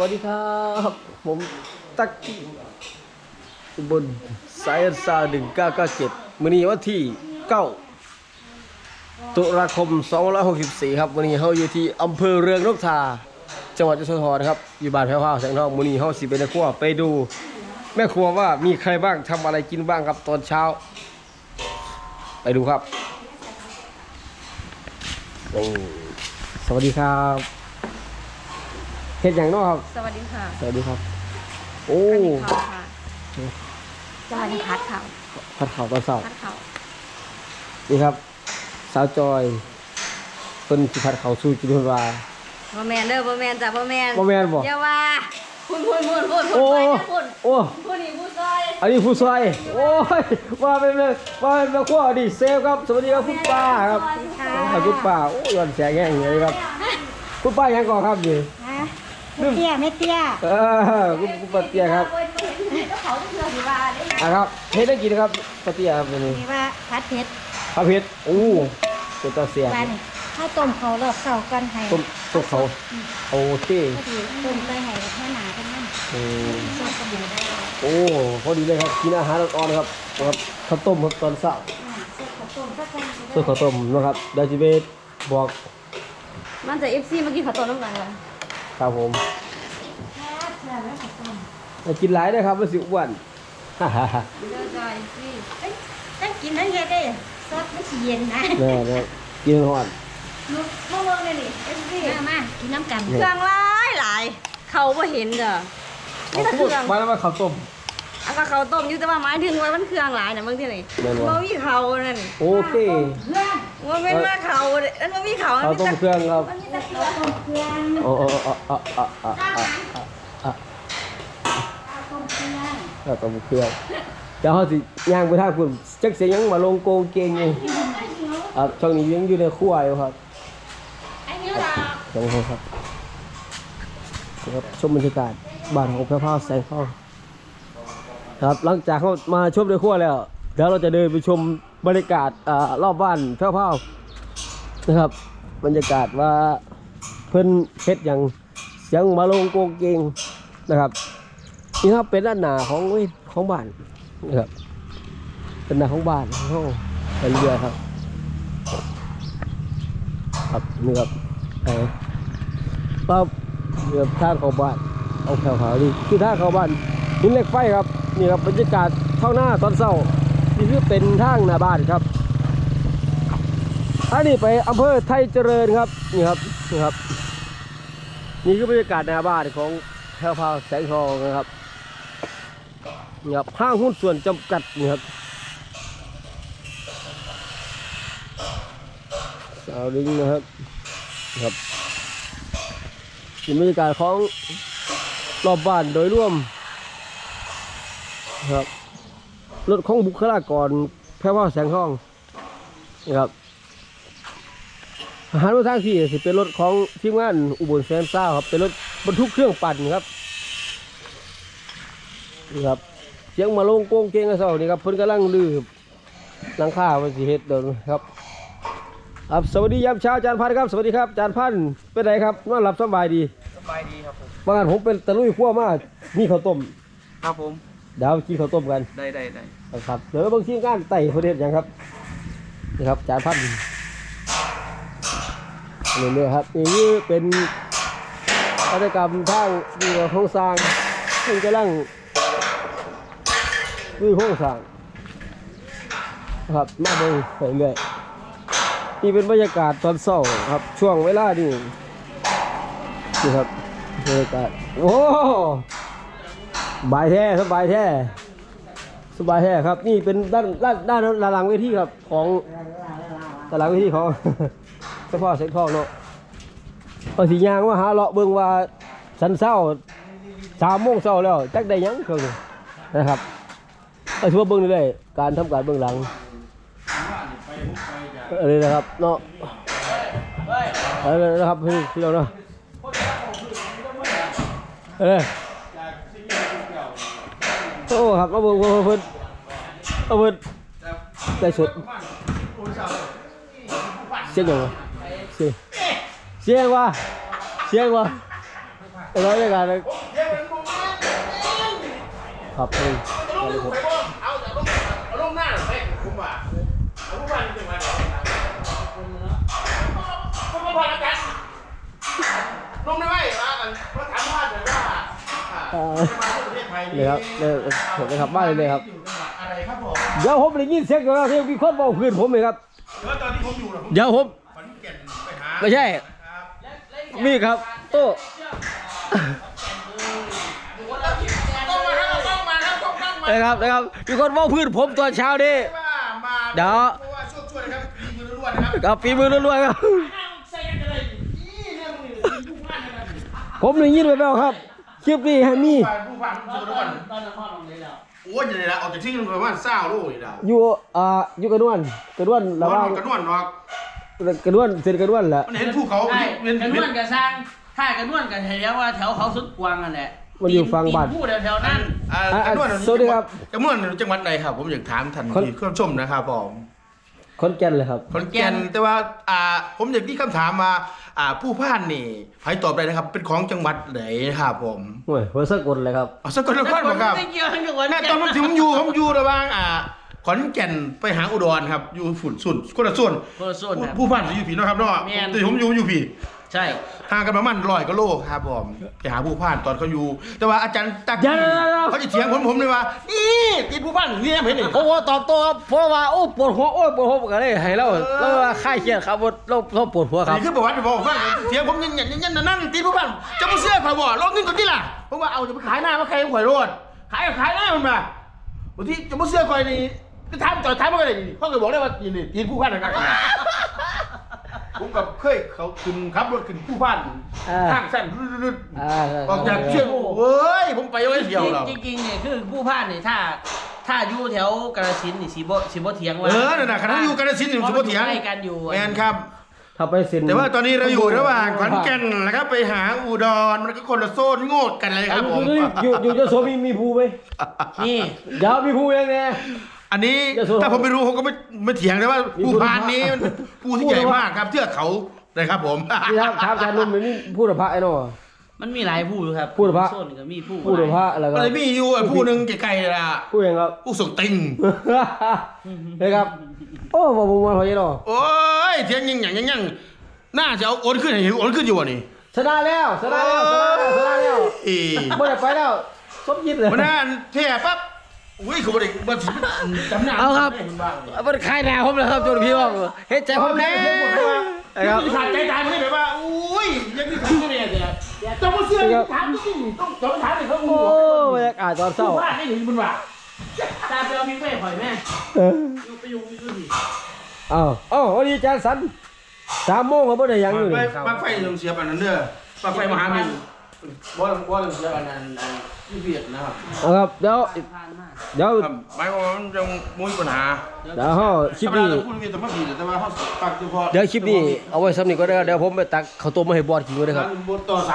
วัสดีครับ ผมตักกี้อุบลสายซาหนึ่งเก้าเก้าเจ็ดมื้อนี้วันที่เก้าตุลาคม2564ครับวันนี้เราอยู่ที่อำเภอเรืองนกทา จังหวัดยโสธรนะครับ อยู่บ้านแพ้วๆแสงทองมื้อนี้เราสิไปในครัวไปดู แม่ครัวว่ามีใครบ้างทำอะไรกินบ้างครับตอนเช้า ไปดูครับ สวัสดีครับ เฮ็ดอย่างเน้อครับ สวัสดีค่ะสวัสดีครับ โอ้สวัสดีค่ะสวัสดีพัดค่ะผัดข่าวตอนเสาร์พัดเขานี่ครับ สาวจอยเพิ่นสิผัดข่าวสู้กินเพิ่นว่าบ่แมนเด้อบ่แมนจ้ะบ่แมนบ่แม่นบ่ อย่าว่าคุณคุณคุณคุณคุณโอ้ไปนะคุณโอ้คุณนี่ผู้ซอยอันนี้ผู้ซอยโอ้ยว่าเป็นแม่ว่าเป็นแม่ครัวดิเซฟครับ สวัสดีครับคุณป้าครับ ขอบคุณป้าโอ้ยวันแสงแห้งเลยครับ คุณป้ายังก่อนครับนี่ฮะ ไม่เตี้ยไม่เตี้ยเออคุณคุณป้าเตี้ยครับเว้ยเห็นเจ้าเขาเพื่อนสิว่าได้นะอะครับเฮ็ดได้กินครับป้าเตี้ยครับวันนี้นี่ว่าพัดเพชรข้าวเผ็ดโอ้เป็นตาเสียบ้านนี่ข้าวต้มเขารอบเสากันให้ต้มต้มเขาโอ้เต้พอดีต้มใส่ให้แม่หนาทั้งนั้นอืมสดกระเบียได้ โอ้พอดีเลยครับกินอาหารอ่อนๆนะครับนะครับข้าวต้มครับตอนเช้าสดข้าวต้มสักกันส่วนข้าวต้มนะครับเดยวจิเบตบอกมันจะ FC เมื่อกี้เขาตัวน้ำกันเลย ครับผมเชื่อแล้วข้าวต้มอย่ากินหลายนะครับมันสิอ้วนฮ่าฮ่าฮ่าเด้อจ้า FC เอ้ยต้องกินทั้งเฮ็ดได้ซดไม่สิเย็นนะแน่แน่กินหอนลูกมาเบิ่งเลยนี่ FC มามากินน้ำกันเครื่องหลายหลายเขาบ่เห็นเด้อเอานี่แต่เคพูดรื่อง มาแล้วมาข้าวต้มอัน ก็เขาต้มอยู่แต่ว่าหมายถึงว่ามันเครื่องหลายน่ะเบิ่งที่ไหนแม่นบ่ บ่มีเขานั่นโอเคเพื่อนว่าเป็นว่าเขาเด้อันบ่มีเขาข้าวต้มเครื่องครับ มันมีแต่เครื่ข้าวต้มเครื่องโอ้โอ้โอ้โอ้โอ้โอ้โอ้โอ้โอ้ข้าวต้มเครื่องข้าวต้มเครื่องเดี๋ยวเขาสิย่างไปทางคุณจักเสียยังมาลงโกงเกงอยู่ครับช่วงนี้ยังอยู่ในครัวอยู่ครับไอ้นี่ล่ะสองคนครับนะครับชมบรรยากาศบ้านของพระพาวแสงทอง ครับหลังจากเขามาชมในครัวแล้วเดี๋ยวเราจะเดินไปชมบรรยากาศอรอบบ้านพระพาวนะครับ บรรยากาศว่าเพิ่นเฮ็ดอย่างเสียงมาลงโกงเกงนะครับนี่ครับเป็นด้านหน้าของเว้ยของบ้านนะครับเป็นหน้าของบ้านของเป็นเรือครับครับนี่ครับไอ้ปั๊บเรือท่าเข้าบ้านเอาแถวเขานี่คือท่าเข้าบ้านหินเหล็กไฟครับ นี่ครับบรรยากาศเท่าหน้าตอนเช้านี่คือเป็นทางหน้าบ้านครับอันนี้ไปอำเภอไทยเจริญครับนี่ครับนี่ครับ นี่คือบรรยากาศหน้าบ้านของแถวพาวแสงทองนะครับนี่ครับห้างหุ้นส่วนจำกัดนี่ครับสาวลิงนะครับครับบรรยากาศของรอบบ้านโดยรวม ครับรถของบุคลากรแพร่ว่าแสงทองนะครับอาหารว่าทางที่สิเป็นรถของทีมงานอุบลแซมซ่าครับ เป็นรถบรรทุกเครื่องปั่นครับนี่ครับเสียงมาลงโกงเกงกระเซานี่ครับเพิ่นกำลังลืบหลังคาว่าสิเฮ็ดเดินครับครับสวัสดียามเช้าอาจารย์พันธุ์ครับ สวัสดีครับอาจารย์พันธุ์เป็นไงครับนอนหลับสบายดีสบายดีครับผมบางานผมเป็นตะลุยขั้วมากมีข้าวต้มครับผม เดี๋ยวกินข้าวต้มกันได้ได้ได้ครับเดี๋ยวบางทีงานไต่ประเด็นอย่างครับนี่ครับอาจารย์พันธุ์นี่เนี่ยครับนี่เป็นกิจกรรมทางดีโครงสร้างซึ่งกำลังดูโครงสร้างนะครับมาเบิ่งไปเรื่อยนี่เป็นบรรยากาศตอนเช้าครับช่วงเวลานี่นี่ครับบรรยากาศโอ้ส บายแท้สบายแท้สบายแท้ครับ นี่เป็นด้านด้านด้านหลังเวทีครับของด้านหลังเวทีของเฉพาะเซ็ตทองเนาะพอสียางว่าหาเลาะเบิ่งว่าสันเศร้าสามโมงเช้าแล้วจักได้ยังเครื่องนี้นะครับไปทั่วเบิ่งเลยการทำการเบื้องหลังอะไรนะครับเนาะอะไรนะครับพี่พี่เราเนาะเออ โอ้ครับมาเบิ่งเพิ่นเอาเพิ่นได้สุดเสียงยังวะเสียงเสียงวะเสียงว่ะร้อยด้ยกันครับเปเอาลงหน้าไปคุ้มว่าคุ้มว่าจริงไหมคุ้มว่าคุ้มว่าพอแล้วกันลงได้ไหม เทศไทยเลยครับเลยผมเลยครับบ้านเลยเลยครับอยู่จังหวัดอะไรครับผมเดี๋ยวผมได้ยินเสียงกันแล้วที่มีคนบอกพื้นผมเลยครับแล้วตอนที่ผมอยู่นะผมเดี๋ยวผมขอนแก่นไปหาไม่ใช่ครับมีครับโต้ต้องมาครับต้องมาครับต้องต้องมานะครับนะครับมีคนบอกพื้นผมตอนเช้านี่ว่ามาเดี๋ยวเพราะว่าช่วยช่วยนะครับมีมือล้วนๆนะครับกับฝีมือล้วนๆครับใส่กันเลยนี่เนี่ยมึงนี่ผู้พันนะครับ ผมได้ยินไปแล้วครับ คลิปนี้ให้มีผู้พันผู้พันช่วยล้วนตอนนั้นพ่อลงเลยแล้วโอ้ยอย่างนี้ละออกจากที่นึงประมาณเศร้าลูกนี่ละอยู่อ่าอยู่กระนวนกระนวนระหว่างกระนวนหรอกกระนวนเส้นกระนวนแหละมันเห็นภูเขาเห็นกันนเห็วนกับสร้างถ้ากันนวนกันเรียกว่าแถวเขาสุดกวางนั่นแหละมันอยู่ฝั่งบ้านตีพูดแถวนั้นอ่าอะกระนวนสวัสดีครับกระนวนจังหวัดไหนครับ ผมอยากถามท่านคนที่เข้าชมนะครับผม ขอนแก่นเลยครับ ขอนแก่นแต่ว่าอ่าผมอยากที่คำถามมาอ่าผู้พานนี่ให้ตอบได้นะครับ เป็นของจังหวัดไหนครับผมโอ้ยหัวสะกดเลยครับ อ๋อสกลนครบ่ครับไม่เกี่ยวกับจังหวัดแน่ตอนผมถึงผมอยู่ผมอยู่ระหว่างอ่าขอนแก่นไปหาอุดรครับอยู่ฝุ่นสุดคนละส่วนคนละส่วนครับผู้พันจะอยู่ผีเนาะครับเนาะแม่น แต่ผมอยู่อยู่ผี ใช่ ห่างกันประมาณร้อยกิโลครับผมไปหาผู้พันตอนเขาอยู่ แต่ว่าอาจารย์ตักเดี๋ยวๆๆๆเขาจะเถียงผมผมเลยว่านี่ติดผู้พันนี่เห็นนี่โอ้โหตอบโต้ครับเพราะว่าโอ้ปวดหัวโอ้ยปวดหัวกันเลยให้เราเราว่าค่ายเครียดครับว่าเราเราปวดหัวครับ นี่คือประวัติบอกฟังเถียงผมยันยันยันยันนั่นติดผู้พันจะมาเสื้อข่อยบ่ลองเงินก่อนที่ล่ะเพราะว่าเอาจะไปขายหน้ามาใครข่อยโรดขายก็ขายหน้ามันมาบางทีจะมาเสื้อข่อยนี่ก็ถามต่อถามมาก็ได้นี่เขาเคยบอกได้ว่านี่นี่ติดผู้พันนะครับ ผมกับเคยเขาขึ้นขับรถขึ้นผู้พันอ่าทางสั้นรึดอ่าๆออกจากเชียงเฮ้ยผมไปเอาไว้เดียวเราจริงๆเนี่ยคือผู้พานเนี่ยถ้า ถ้าอยู่แถวกาฬสินธุ์นี่สีบ่สีบ่เถียงว่าเออนั่นน่ะคณะอยู่กาฬสินธุ์อยู่สุโขทัยใกล้กันอยู่แมนครับ ถ้าไปเซ็นแต่ว่าตอนนี้เราอยู่ระหว่างขอนแก่นนะครับไปหาอุดรมันก็คนละโซนโง่กันเลยครับผม อยู่อยู่อยู่จะโสมีมีภูไหมนี่เดี๋ยวมีภูยังไงอันนี้ยโสธรถ้าผมไม่รู้ผมก็ไม่ไม่เถียงแต่ว่ามีภูภูพานนี้มันภูที่ใหญ่มากครับ เทือกเขานะครับผมนี่ครับถามอาจารย์นุ่มนี่พูดกับพระไอ้น้อมันมีหลายผู้อยู่ครับผู้พระโซนก็มีผู้พูดกับพระอะไรก็อะไรมีอยู่อะผู้หนึ่งไกลๆละพูดยังครับผู้ส่งติงเฮ้ยครับโอ้ผมผมมาพอยี่น้อโอ้ยเถียงยังยังยังยังน่าจะเอาโอนขึ้นให้เห็นโอนขึ้นอยู่วะนี่ชนะแล้วชนะแล้วชนะแล้วชนะแล้วเอ้ยไม่ได้ไปแล้วสมยิดเลยมันน่าเท่ปั๊บ อุ้ยเขาบริบัตจำหน้าเอาครับ มันบ้างมันคลายหนาผมเลยครับจนพี่บอกเฮ็ดใจผมแน่เห็นหมดเลยว่าไอ้ครับขาดใจตายมันเลยแบบว่าอุ้ยยังมีของเนี่ยเนี่ยต้องมาเสื้อถามจริงๆต้องต้องถามเลยเขาโอ้หัวบรรยากาศตอนเศร้าบ้านนี่หรือมันว่าตาไปเอาพริกไปหอยแม่เอออยู่ไปอยู่ไปอยู่ดิอ้าวอ้าววันนี้อาจารย์สันสามโมงเขาไม่ได้ยังอยู่ไปนี่ปลั๊กไฟเรื่องเสียปันนั้นเด้อปลั๊กไฟมหามิน บ่บ่เรื่องเสียปันนั้นอันที่เวียดนะครับเอาครับเดี๋ยวผ่านมาเดี๋ยวครับหมายความว่ามันยังมุ้ยปัญหาเดี๋ยวเฮาคลิปธรรมนี้ดาเราพูดเวียดแต่ไม่ผิดแต่ว่าเขาปักเฉพาะเดี๋ยวคลิปนี้เอาไว้สำนึกก็ได้เดี๋ยวผมไปตักข้าวต้มมาให้บอสกินก็ได้ครับบทต่อ